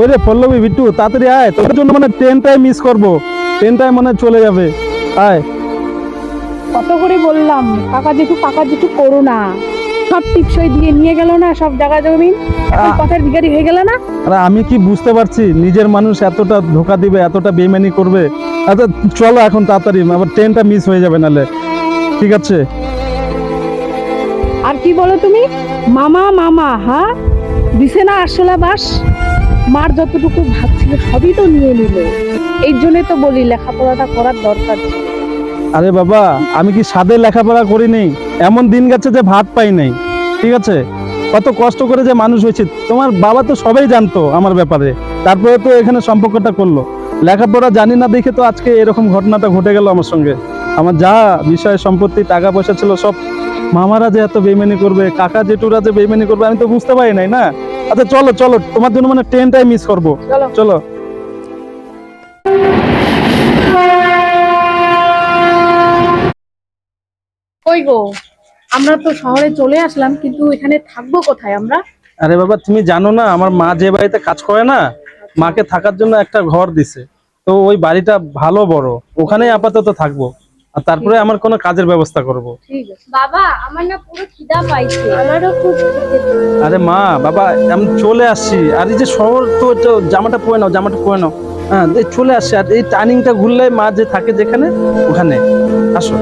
রে পল্লবী বিট্টু তাড়াতাড়ি আয় তোর জন্য মানে ট্রেনটাই মিস করব। ট্রেনটাই মানে চলে যাবে। আয়। কত করে বললাম কাকা জেঠু কাকা জেঠু করো না। সব টিপসই দিয়ে নিয়ে গেল না সব জায়গা জমিন। এখন পথের ভিখারি হয়ে গেল না? আরে আমি কি বুঝতে পারছি নিজের মানুষ এতটা ধোকা দিবে এতটা বেমানি করবে? আচ্ছা চলো এখন তাড়াতাড়ি আবার ট্রেনটা মিস হয়ে যাবে নালে। ঠিক আছে? আর কি বলো তুমি? মামা মামা হ্যাঁ দিছে না আসলা বাস? মার যতটুকু ভাগ ছিল সবই তো নিয়ে নিল। এই জন্য তো বলি, লেখাপড়াটা করার দরকার ছিল। আরে বাবা, আমি কি সাদে লেখাপড়া করিনি? এমন দিন গেছে যে ভাত পাই নাই। ঠিক আছে? কত কষ্ট করে যে মানুষ হয়েছে। তোমার বাবা তো সবাই জানতো আমার ব্যাপারে। তারপরে তো এখানে সম্পর্কটা করল। লেখাপড়া জানি না দেখে তো আজকে এরকম ঘটনাটা ঘটে গেল আমার সঙ্গে। আমার যা বিষয়, সম্পত্তি, টাকা পয়সা ছিল সব। মামারা যে এত বেইমানি করবে, কাকা জেঠুরা যে বেইমানি করবে, আমি তো বুঝতে পারি নাই না। আচ্ছা চলো চলো তোমার জন্য মানে ট্রেনটাই মিস করব। চলো। চলো। কই গো? আমরা তো শহরে চলে আসলাম কিন্তু এখানে থাকব কোথায় আমরা? আরে বাবা তুমি জানো না আমার মা যে বাড়িতে কাজ করে না মাকে থাকার জন্য একটা ঘর দিছে। তো ওই বাড়িটা ভালো বড় ওখানেই আপাতত থাকব। আর তারপরে আমার কোনো কাজের ব্যবস্থা করব। বাবা আমার না পুরো খিদা পাইছে। আমারও খুব আরে মা বাবা আমি চলে আসছি। আর এই যে শহর তো জামাটা পরে নাও জামাটা পরে নাও। হ্যাঁ চলে আসছি। আর এই টার্নিংটা ঘুরলে মা যে থাকে যেখানে ওখানে। আসো।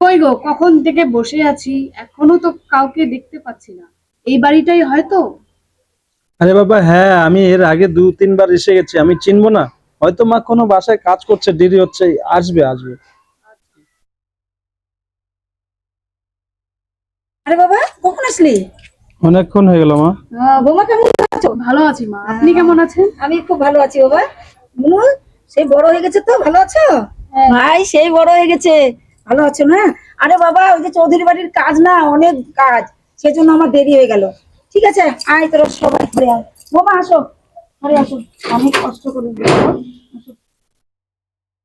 কই গো কখন থেকে বসে আছি? এখনও তো কাউকে দেখতে পাচ্ছি না। এই বাড়িটাই হয়তো? আরে বাবা হ্যাঁ আমি এর আগে দু তিনবার এসে গেছি আমি চিনবো না। হয়তো মা কোনো বাসায় কাজ করছে দেরি হচ্ছে আসবে আসবে। আরে বাবা কখন আসলি? অনেকক্ষণ হয়ে গেল মা। বৌমা কেমন আছো? ভালো আছি মা। আপনি কেমন আছেন? আমি খুব ভালো আছি বাবা। মুনুল সেই বড় হয়ে গেছে তো ভালো আছো? ভাই সেই বড় হয়ে গেছে। ভালো আছো না? আরে বাবা ওই যে চৌধুরী বাড়ির কাজ না অনেক কাজ। সেজন্য আমার দেরি হয়ে গেল। ঠিক আছে, আয় তোরা সবাই ঘরে আয়। বাবা আসো। ঘরে আসো। অনেক কষ্ট করে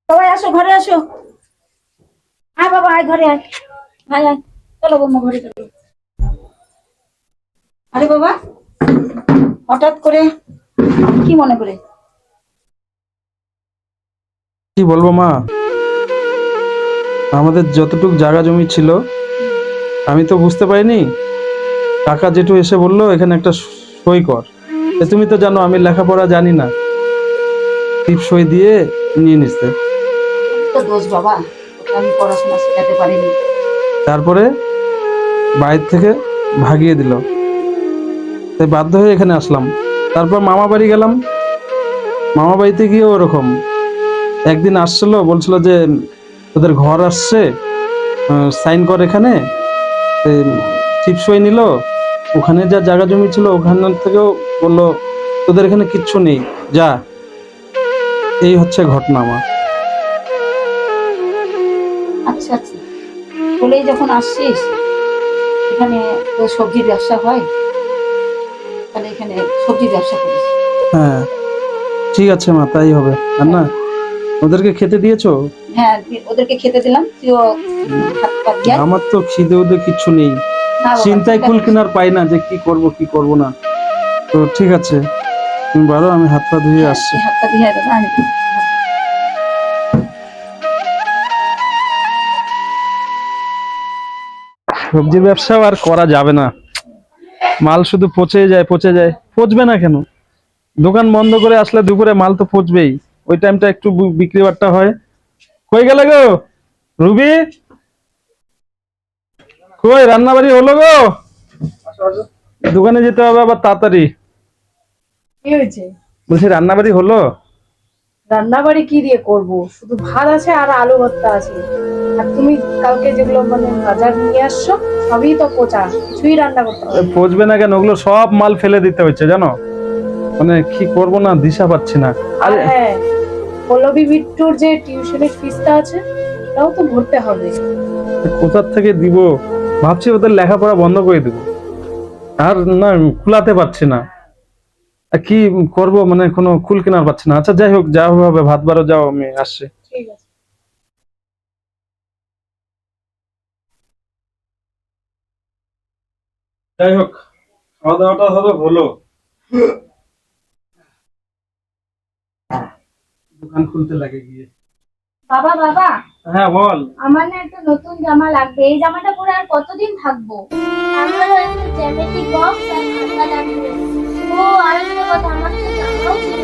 সবাই আসো, ঘরে আসো। আয় বাবা, আয় ঘরে আয়। আয় আয়। চলো বৌমা, ঘরে চলো। আরে বাবা, হঠাৎ করে কি মনে করে? কি বলব মা? আমাদের যতটুকু জায়গা জমি ছিল, আমি তো বুঝতে পারিনি। কাকা জেঠু এসে বলল এখানে একটা সই কর। তুমি তো জানো আমি লেখাপড়া জানি না। টিপ সই দিয়ে নিয়ে নিচ্ছে দোষ বাবা আমি পড়াশোনা শেখাতে পারিনি। তারপরে বাইরে থেকে ভাগিয়ে দিল। তাই বাধ্য হয়ে এখানে আসলাম। তারপর মামা বাড়ি গেলাম। মামা বাড়িতে গিয়ে ওরকম। একদিন আসছিল বলছিল যে তোদের ঘর আসছে সাইন কর এখানে। টিপসই নিল। ওখানে যা জায়গা জমি ছিল ওখান থেকেও বলল তোদের এখানে কিচ্ছু নেই যা। এই হচ্ছে ঘটনা আমার। আচ্ছা আচ্ছা। বলেই যখন আসছিস এখানে তো সবজির ব্যবসা হয়? তাহলে এখানে সবজির ব্যবসা করিস। হ্যাঁ। ঠিক আছে মা তাই হবে। আর না ওদেরকে খেতে দিয়েছ? হ্যাঁ ওদেরকে খেতে দিলাম তুইও হাত পা আমার তো খিদে ওদের কিচ্ছু নেই। চিন্তায় কুল। কিনার পাই না যে কি করব কি করব না। তো ঠিক আছে তুমি বারো আমি হাত পা ধুয়ে আসছি। হাত পা দাদা, আমি সবজির ব্যবসাও আর করা যাবে না। মাল শুধু পচে যায় পচে যায়। পচবে না কেন? দোকান বন্ধ করে আসলে দুপুরে মাল তো পচবেই। ওই টাইমটা একটু বিক্রি বাট্টা হয়। কই গেলে গো? রুবি? কই রান্না বাড়ি হলো গো? দোকানে যেতে হবে আবার তাড়াতাড়ি। কি হয়েছে? বলছি রান্না বাড়ি হলো? রান্না বাড়ি কি দিয়ে করব? শুধু ভাত আছে আর আলু ভর্তা আছে। আর তুমি কালকে যেগুলো মানে বাজার নিয়ে আসছো সবই তো পচা। কিছুই রান্না করতে পচবে না কেন? ওগুলো সব মাল ফেলে দিতে হচ্ছে জানো? মানে কি করব না দিশা পাচ্ছি না। আর হ্যাঁ পল্লবী বিট্টুর যে টিউশনের ফিসটা আছে তাও তো ভরতে হবে। কোথার থেকে দিব? ভাবছি ওদের লেখাপড়া বন্ধ করে দেবো। আর না কুলাতে পারছি না। কি করব? মানে কোনো কুল কেনার পাচ্ছি না। আচ্ছা যাই হোক যা হবে ভাত বারো যাও আমি আসছি। ঠিক আছে। যাই হোক খাওয়া দাওয়াটা হলো হলো। দোকান খুলতে লাগে গিয়ে। বাবা বাবা। হ্যাঁ বল। আমার না একটা নতুন জামা লাগবে। এই জামাটা পরে আর কতদিন থাকব? আমারও একটা বক্স আর খাতা লাগবে ও আর একটা কথা আমার তো জামাও ছিল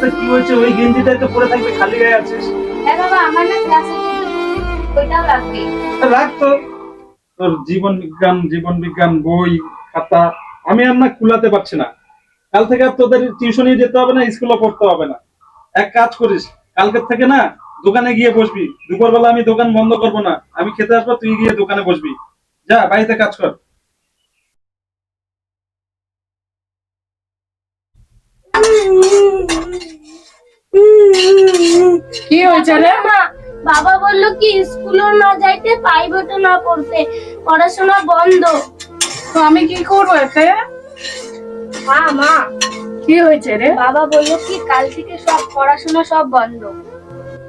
না। কি হয়েছে? ওই গেঞ্জিটাই তো পরে থাকবে খালি গায়ে আছিস? হ্যাঁ বাবা আমার না ক্লাসে ওইটাও লাগবে। রাখ তো। তোর জীবন বিজ্ঞান জীবন বিজ্ঞান বই খাতা আমি আর না কুলাতে পারছি না। কাল থেকে আর তোদের টিউশনে যেতে হবে না স্কুলে পড়তে হবে না। এক কাজ করিস কালকের থেকে না দোকানে গিয়ে বসবি। দুপুরবেলা আমি দোকান বন্ধ করব না। আমি খেতে আসব তুই গিয়ে দোকানে বসবি। যা বাড়িতে কাজ কর। কি হয়েছে রে? মা বাবা বলল কি স্কুলও না যাইতে প্রাইভেটও না পড়তে। পড়াশোনা বন্ধ। তো আমি কি করব এতে? মা মা। কি হয়েছে রে? বাবা বলল কি কাল থেকে সব পড়াশোনা সব বন্ধ?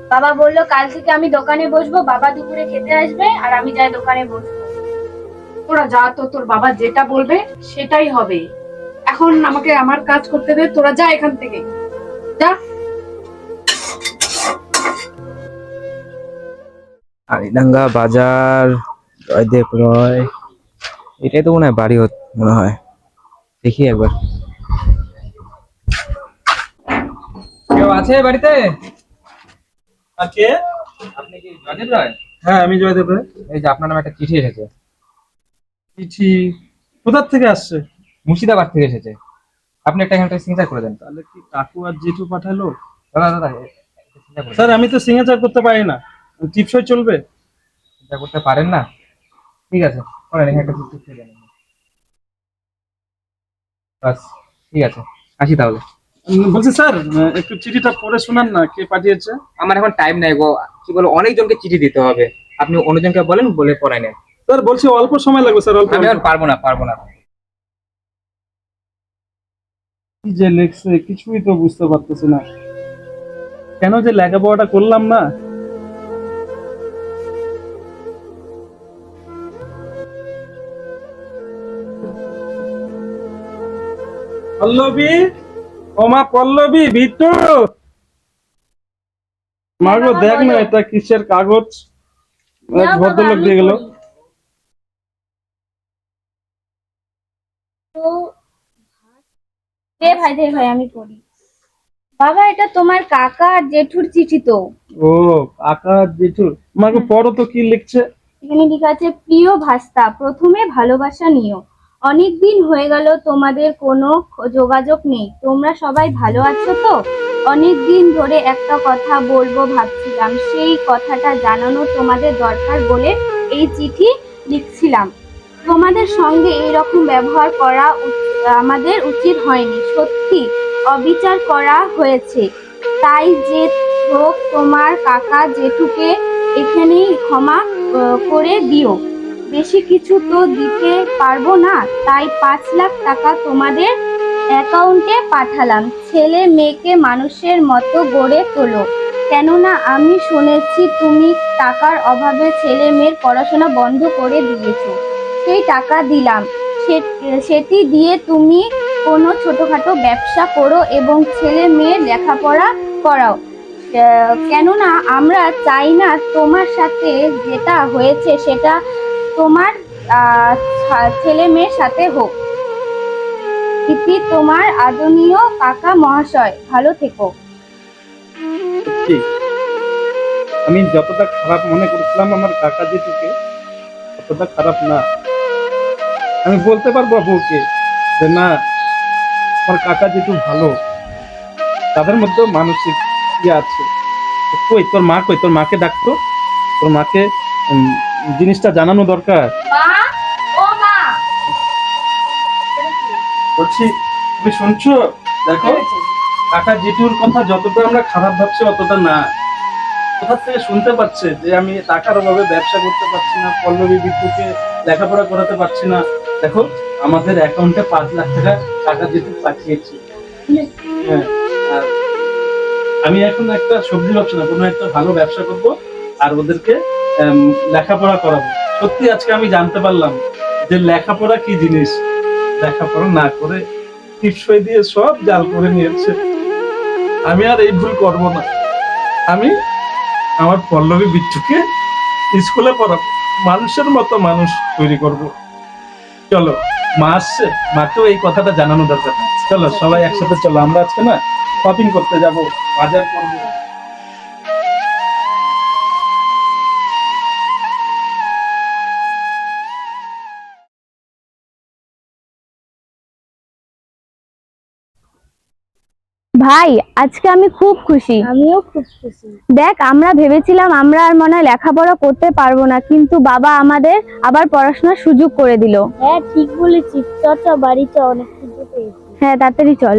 বাবা বলল কাল থেকে আমি দোকানে বসবো বাবা দুপুরে খেতে আসবে আর আমি যাই দোকানে বসবো। তোরা যা তো তোর বাবা যেটা বলবে সেটাই হবে। এখন আমাকে আমার কাজ করতে দে তোরা যা এখান থেকে। যা। আলিডাঙ্গা বাজার জয়দেব রয় এটাই তো মনে হয় বাড়ি হত- মনে হয়। দেখি একবার। কেউ আছে বাড়িতে? কে? আপনি কি জয়দেব রয়? হ্যাঁ আমি জয়দেব রায়। এই যে আপনার নামে একটা চিঠি এসেছে। চিঠি কোথার থেকে আসছে? মুর্শিদাবাদ থেকে এসেছে। আপনি একটা এখানটা সিগনেচার করে দেন। তাহলে কি কাকু আর জেঠু পাঠালো? দাদা দাদা। স্যার আমি তো সিগনেচার করতে পারি না। টিপসই চলবে? signature করতে পারেন না? ঠিক আছে করেন এখানে একটা চিঠি লিখে দেন। বাস ঠিক আছে আসি তাহলে। বলছি স্যার একটু চিঠিটা পড়ে শোনান না কে পাঠিয়েছে? আমার এখন টাইম নাই গো। কি বলব অনেকজনকে চিঠি দিতে হবে। আপনি অন্যজনকে বলেন বলে নেন। স্যার বলছি অল্প সময় লাগবে স্যার অল্প আমি এখন পারব না পারব না। কি যে লেখছে কিছুই তো বুঝতে পারতেছি না। কেন যে লেখাপড়াটা করলাম না? পল্লবী ওমা পল্লবী বিট্টু মাগো দেখ না এটা কিসের কাগজ? ভদ্রলোক দিয়ে গেল দে ভাই দে ভাই আমি পড়ি। বাবা এটা তোমার কাকা আর জেঠুর চিঠি তো। ও কাকা জেঠু মাগো পড়ো তো কি লিখছে? এখানে লেখা আছে প্রিয় ভাস্তা প্রথমে ভালোবাসা নিও। অনেক দিন হয়ে গেল, তোমাদের কোনো যোগাযোগ নেই। তোমরা সবাই ভালো আছো তো? অনেক দিন ধরে একটা কথা বলব ভাবছিলাম, সেই কথাটা জানানো তোমাদের দরকার বলে এই চিঠি লিখছিলাম। তোমাদের সঙ্গে এইরকম ব্যবহার করা আমাদের উচিত হয়নি, সত্যি অবিচার করা হয়েছে। তাই যে হোক, তোমার কাকা জেঠুকে এখানেই ক্ষমা করে দিও। বেশি কিছু তো দিতে পারব না, তাই পাঁচ লাখ টাকা তোমাদের অ্যাকাউন্টে পাঠালাম। ছেলে মেয়েকে মানুষের মতো গড়ে তোলো। কেননা আমি শুনেছি তুমি টাকার অভাবে ছেলে মেয়ের পড়াশোনা বন্ধ করে দিয়েছ। সেই টাকা দিলাম। সেটি দিয়ে তুমি কোনো ছোটোখাটো ব্যবসা করো এবং ছেলে মেয়ের লেখাপড়া করাও। কেননা আমরা চাই না তোমার সাথে যেটা হয়েছে সেটা তোমার ছেলে মেয়ের সাথে হোক। ইতি তোমার আদনীয় কাকা মহাশয়, ভালো থেকো। ঠিক আমি যতটা খারাপ মনে করছিলাম আমার কাকা জেঠুকে ততটা খারাপ না। আমি বলতে পারব বউকে যে না, আমার কাকা জেঠু ভালো। তাদের মধ্যেও মানসিক ইয়ে আছে। কই তোর মা, কই তোর মাকে ডাকতো? তোর মাকে জিনিসটা জানানো দরকার। বলছি তুমি শুনছো? দেখো কাকা জেঠুর কথা যতটা আমরা খারাপ ভাবছি অতটা না। কোথা থেকে শুনতে পাচ্ছে যে আমি টাকার অভাবে ব্যবসা করতে পারছি না পল্লবী বিদ্যুৎকে লেখাপড়া করাতে পারছি না? দেখো আমাদের অ্যাকাউন্টে পাঁচ লাখ টাকা টাকা জেঠু পাঠিয়েছি। হ্যাঁ আর আমি এখন একটা সবজি ব্যবসা না কোনো একটা ভালো ব্যবসা করব আর ওদেরকে লেখাপড়া করাবো। সত্যি আজকে আমি জানতে পারলাম যে লেখাপড়া কি জিনিস? লেখাপড়া না করে টিপসই দিয়ে সব জাল করে নিয়েছে। আমি আর এই ভুল করব না। আমি আমার পল্লবী বিচ্ছুকে স্কুলে পড়াবো। মানুষের মতো মানুষ তৈরি করব। চলো, মা আসছে। মাকেও এই কথাটা জানানো দরকার। চলো, সবাই একসাথে চলো। আমরা আজকে না শপিং করতে যাব, বাজার করব। ভাই আজকে আমি খুব খুশি। আমিও খুব খুশি। দেখ আমরা ভেবেছিলাম আমরা আর মনে হয় লেখাপড়া করতে পারব না কিন্তু বাবা আমাদের আবার পড়াশোনার সুযোগ করে দিল। হ্যাঁ ঠিক বলেছিস। চ চ বাড়িতে অনেক কিছু পেয়েছি। হ্যাঁ তাড়াতাড়ি চল।